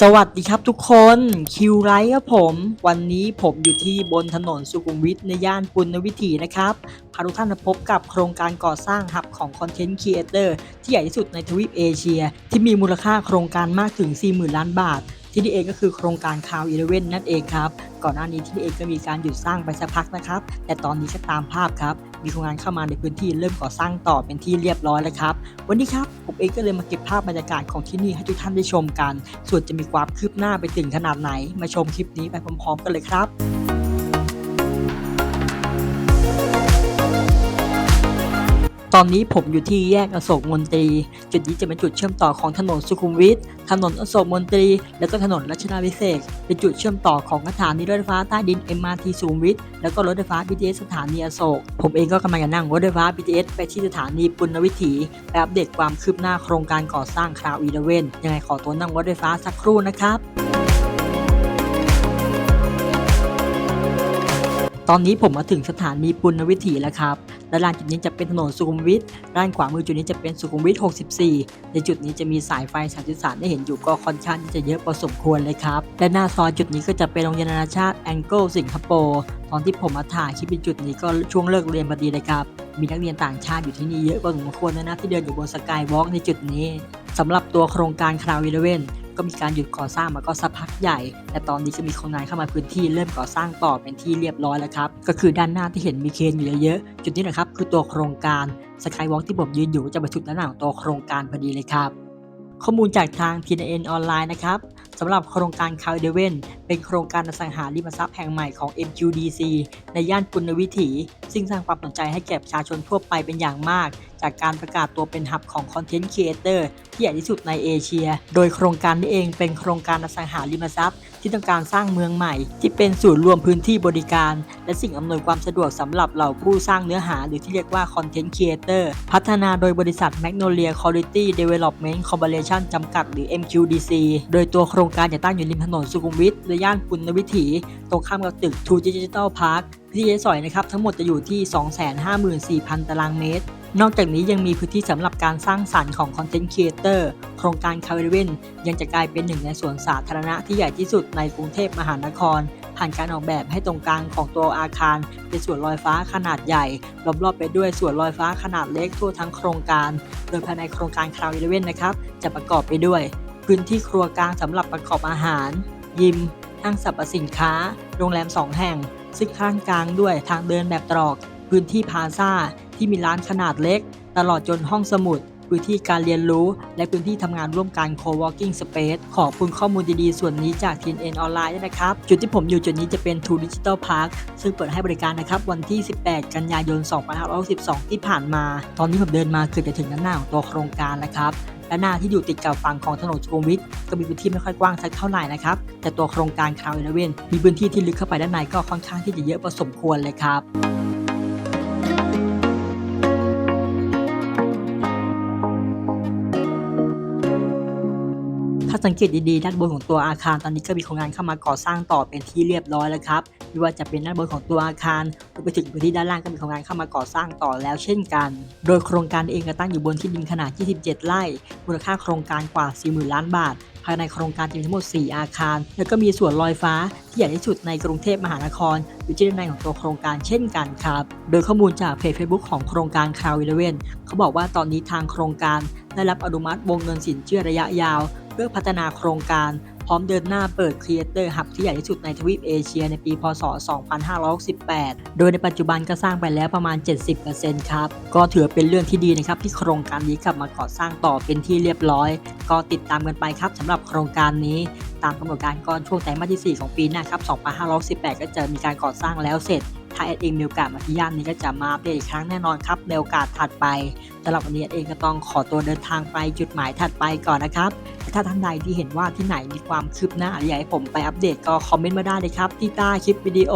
สวัสดีครับทุกคนคิวไรครับผม วันนี้ผมอยู่ที่บนถนนสุขุมวิทในย่านปุณณวิถีนะครับพาทุกท่านมาพบกับโครงการก่อสร้างหับของคอนเทนต์ครีเอเตอร์ที่ใหญ่ที่สุดในทวีปเอเชีย ที่มีมูลค่าโครงการมากถึง 40,000 ล้านบาท ที่นี่เองก็คือโครงการคาวอีเลเว่นนั่นเองครับ ก่อนหน้านี้ที่นี่เองก็มีการหยุดสร้างไปสักพักนะครับ แต่ตอนนี้ก็ตามภาพครับ มีโครงงานเข้ามาในพื้นที่เริ่มก่อสร้างต่อเป็นที่เรียบร้อยแล้วครับ วันนี้ครับผมเองก็เลยมาเก็บภาพบรรยากาศของที่นี่ให้ทุกท่านได้ชมกัน ส่วนจะมีความคืบหน้าไปถึงขนาดไหน มาชมคลิปนี้ไปพร้อมๆ กันเลยครับ ตอนนี้ผมอยู่ที่แยกอโศกมนตรี จุดนี้จะเป็นจุดเชื่อมต่อของถนนสุขุมวิท ถนนอโศกมนตรี แล้วก็ถนนรัชดาพิเศษกเป็นจุดเชื่อมต่อของสถานีรถไฟฟ้าใต้ดิน MRT สุขุมวิท แล้วก็รถไฟฟ้า BTS สถานีอโศก ผมเองก็กำลังจะนั่งรถไฟฟ้า BTS ไปที่สถานีปุณณวิถีไปอัปเดตความคืบหน้าโครงการก่อสร้างคราวอีเลเวนยังไงขอตัวนั่งรถไฟฟ้าสักครู่นะครับตอนนี้ผมมาถึงสถานีปุณณวิถีแล้วครับ และลานจุดนี้จะเป็นถนนสุขุมวิทด้านขวามือจุดนี้จะเป็นสุขุมวิท 64 ในจุดนี้จะมีสายไฟสายสื่อสารได้เห็นอยู่ก็ค่อนข้างที่จะเยอะพอสมควรเลยครับและหน้าซอยจุดนี้ก็จะเป็นโรงเรียนนานาชาติแองเกิลสิงคโปร์ตอนที่ผมมาถ่ายคลิปในจุดนี้ก็ช่วงเลิกเรียนพอดีเลยครับมีนักเรียนต่างชาติอยู่ที่นี่เยอะพอสมควรเลยนะที่เดินอยู่บนสกายวอล์กในจุดนี้สำหรับตัวโครงการคราววีเลเวน ก็มีการหยุดก่อสร้างมาก็สักพักใหญ่แต่ตอนนี้ก็มีคนงานเข้ามาพื้นที่เริ่มก่อสร้างต่อเป็นที่เรียบร้อยแล้วครับ ก็คือด้านหน้าที่เห็นมีเคนอยู่เยอะๆ จุดนี้นะครับคือตัวโครงการสกายวอล์กที่ผมยืนอยู่จะบรรจุด้านหน้าของตัวโครงการพอดีเลยครับ ข้อมูลจากทาง TNN ออนไลน์นะครับสำหรับโครงการคาวเดเวนเป็นโครงการอสังหาริมทรัพย์แห่งใหม่ของ MQDC ในย่านปุณณวิถี ซึ่งสร้างความสนใจให้แก่ประชาชนทั่วไปเป็นอย่างมาก จากการประกาศตัวเป็นหับของคอนเทนต์ครีเอเตอร์ที่ใหญ่ที่สุดในเอเชีย โดยโครงการนี้เองเป็นโครงการอสังหาริมทรัพย์ ที่ต้องการสร้างเมืองใหม่ ที่เป็นศูนย์รวมพื้นที่บริการ และสิ่งอำนวยความสะดวกสำหรับเหล่าผู้สร้างเนื้อหาหรือที่เรียกว่าคอนเทนต์ครีเอเตอร์พัฒนาโดยบริษัท Magnolia Quality Development Corporation จำกัดหรือ MQDC โดยตัวโครงการจะตั้งอยู่ริมถนนสุขุมวิทในย่านปุณณวิถี ตรงข้ามกับตึก True Digital Park ที่ใช้สอยนะครับทั้งหมดจะอยู่ที่ 254,000 ตารางเมตร นอกจากนี้ยังมีพื้นที่สำหรับการสร้างสรรค์ของคอนเทนต์ครีเอเตอร์โครงการคาร์เวนยังจะกลายเป็นหนึ่งในสวนสาธารณะที่ใหญ่ที่สุดในกรุงเทพมหานคร ผ่านการออกแบบให้ตรงกลางของตัวอาคาร เป็นสวนลอยฟ้าขนาดใหญ่รอบๆไปด้วยสวนลอยฟ้าขนาดเล็กทั่วทั้งโครงการ โดยภายในโครงการคาวอีเลเวนนะครับจะประกอบไปด้วย พื้นที่ครัวกลางสำหรับประกอบอาหาร ยิม ห้างสรรพสินค้า โรงแรม 2 แห่ง ซึ่งข้างกลางด้วยทางเดินแบบตรอก พื้นที่พาซาที่มีร้านขนาดเล็ก ตลอดจนห้องสมุด พื้นที่การเรียนรู้ และพื้นที่ทำงานร่วมกัน co-working space ขอบคุณข้อมูลดีๆ ส่วนนี้จาก TNN ออนไลน์ด้วยนะครับ จุดที่ผมอยู่จุดนี้จะเป็น True Digital Park ซึ่งเปิดให้บริการนะครับ วันที่ 18 กันยายน 2562 ที่ผ่านมา ตอนนี้ผมเดินมาเกือบจะถึงด้านหน้าของตัวโครงการแล้วครับและหน้าที่อยู่ติดกับฝั่งของถนนสุขุมวิทก็มีพื้นที่ไม่ค่อยกว้างสักเท่าไหร่นะครับ แต่ตัวโครงการคราวเอเวนมีพื้นที่ที่ลึกเข้าไปด้านในก็ค่อนข้างที่จะเยอะพอสมควรเลยครับ สังเกตดีๆด้านบนของตัวอาคารตอนนี้ก็มีโครงงานเข้ามาก่อสร้างต่อเป็นที่เรียบร้อยแล้วครับไม่ว่าจะเป็นด้านบนของตัวอาคารรวมไปถึงพื้นที่ด้านล่างก็มีโครงงานเข้ามาก่อสร้างต่อแล้วเช่นกัน โดยโครงการเองก็ตั้งอยู่บนที่ดินขนาด 27 ไร่ มูลค่าโครงการกว่า 40,000 ล้านบาท ภายในโครงการจะมีทั้งหมด 4 อาคาร แล้วก็มีสวนลอยฟ้าที่ใหญ่ที่สุดในกรุงเทพมหานคร อยู่ที่ด้านในของตัวโครงการเช่นกันครับ โดยข้อมูลจากเพจ Facebook ของโครงการคราววิลเวนเขาบอกว่าตอนนี้ทางโครงการได้รับอนุมัติวงเงินสินเชื่อระยะยาว เพื่อพัฒนาโครงการพร้อมเดินหน้าเปิด Creator Hub ที่ใหญ่ที่สุดในทวีปเอเชียในปีพศ 2568 โดยในปัจจุบันก็สร้างไปแล้วประมาณ 70%ครับ ก็ถือเป็นเรื่องที่ดีนะครับ ที่โครงการนี้กลับมาก่อสร้างต่อเป็นที่เรียบร้อย ก็ติดตามกันไปครับสำหรับโครงการนี้ ตามกำหนดการก่อนช่วงไตรมาสที่ 4 ของปีหน้าครับ 2518 ก็จะมีการก่อสร้างแล้วเสร็จ ถ้าแอดเองมีโอกาสมาที่ย่านนี้ก็จะมาอัปเดตอีกครั้งแน่นอนครับในโอกาสถัดไปสำหรับวันนี้แอดเองก็ต้องขอตัวเดินทางไปจุดหมายถัดไปก่อนนะครับถ้าท่านใดที่เห็นว่าที่ไหนมีความคืบหน้าออยากให้ผมไปอัปเดตก็คอมเมนต์มาได้เลยครับที่ใต้คลิปวิดีโอ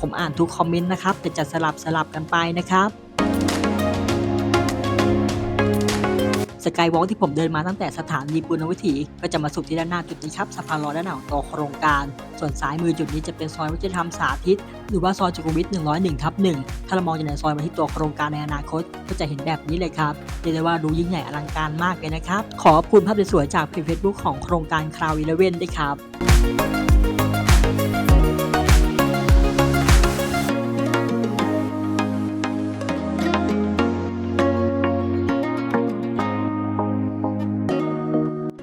ผมอ่านทุกคอมเมนต์นะครับแต่จะสลับสลับกันไปนะครับ สกายวอล์กที่ผมเดินมาตั้งแต่สถานีปุณณวิถีก็จะมาสุดที่ด้านหน้าจุดนี้ครับสะพานลอยด้านหน้าของตัวโครงการ ส่วนซ้ายมือจุดนี้จะเป็นซอยวัฒนธรรมสาธิต หรือว่าซอยจุกุมวิท101ทับ1ถ้าเรามองจากในซอยมาที่ตัวโครงการในอนาคต ก็จะเห็นแบบนี้เลยครับเรียกได้ว่าดูยิ่งใหญ่อลังการมากเลยนะครับขอบคุณภาพสวยๆจากเพจเฟซบุ๊กของโครงการคราวอีเลเว่นด้วยครับ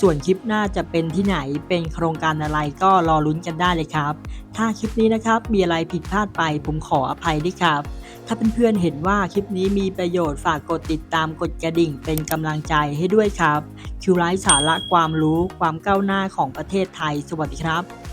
ส่วนคลิปหน้าจะเป็นที่ไหนเป็นโครงการอะไรก็รอลุ้นกันได้เลยครับ ถ้าคลิปนี้นะครับมีอะไรผิดพลาดไปผมขออภัยด้วยครับ ถ้าเพื่อนๆเห็นว่าคลิปนี้มีประโยชน์ฝากกดติดตามกดกระดิ่งเป็นกำลังใจให้ด้วยครับคิวไลฟ์สาระความรู้ความก้าวหน้าของประเทศไทย สวัสดีครับ